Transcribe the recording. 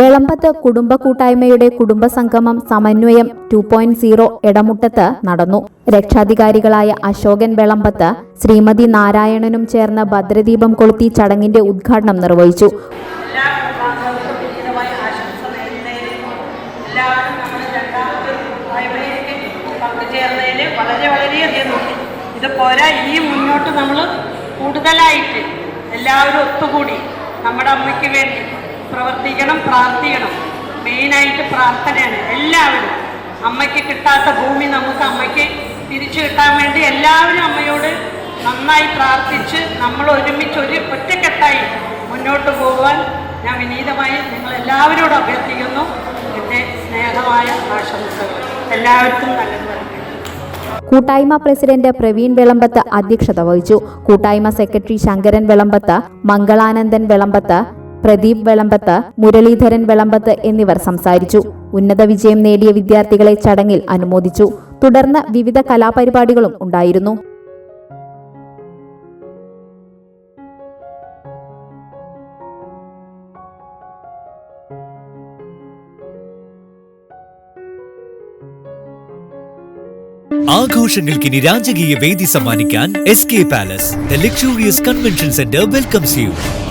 Velambath കുടുംബ കൂട്ടായ്മയുടെ കുടുംബസംഗമം സമന്വയം ടു പോയിന്റ് സീറോ ഇടമുട്ടത്ത് നടന്നു. രക്ഷാധികാരികളായ അശോകൻ വെളമ്പത്ത് ശ്രീമതി നാരായണനും ചേർന്ന് ഭദ്രദീപം കൊളുത്തി ചടങ്ങിന്റെ ഉദ്ഘാടനം നിർവഹിച്ചു. വളരെ ഇത് മുന്നോട്ട് നമ്മൾ കൂടുതലായിട്ട് എല്ലാവരും ഒത്തുകൂടി നമ്മുടെ അമ്മയ്ക്ക് വേണ്ടി പ്രവർത്തിക്കണം പ്രാർത്ഥിക്കണം. മെയിനായിട്ട് പ്രാർത്ഥനയാണ്. എല്ലാവരും. അമ്മയ്ക്ക് കിട്ടാത്ത ഭൂമി നമുക്ക് അമ്മയ്ക്ക് തിരിച്ചു കിട്ടാൻ വേണ്ടി എല്ലാവരും അമ്മയോട് നന്നായി പ്രാർത്ഥിച്ച് നമ്മൾ ഒരുമിച്ച് ഒരു ഒറ്റക്കെട്ടായി മുന്നോട്ട് പോകാൻ ഞാൻ വിനീതമായി നിങ്ങൾ എല്ലാവരോടും അഭ്യർത്ഥിക്കുന്നു. എന്റെ സ്നേഹമായ ആശംസകൾ. എല്ലാവർക്കും നല്ലത് കൂട്ടായ്മ പ്രസിഡന്റ് പ്രവീൺ വെളമ്പത്ത് അധ്യക്ഷത വഹിച്ചു. കൂട്ടായ്മ സെക്രട്ടറി ശങ്കരൻ വെളമ്പത്ത് മംഗളാനന്ദൻ വെളമ്പത്ത് പ്രദീപ് വെളമ്പത്ത് മുരളീധരൻ വെളമ്പത്ത് എന്നിവർ സംസാരിച്ചു. ഉന്നത വിജയം നേടിയ വിദ്യാർത്ഥികളെ ചടങ്ങിൽ അനുമോദിച്ചു. തുടർന്ന് വിവിധ കലാപരിപാടികളും ഉണ്ടായിരുന്നു. ആഘോഷങ്ങൾക്കിനി രാജകീയ വേദി സമ്മാനിക്കാൻ S K palace the luxurious convention centre welcomes you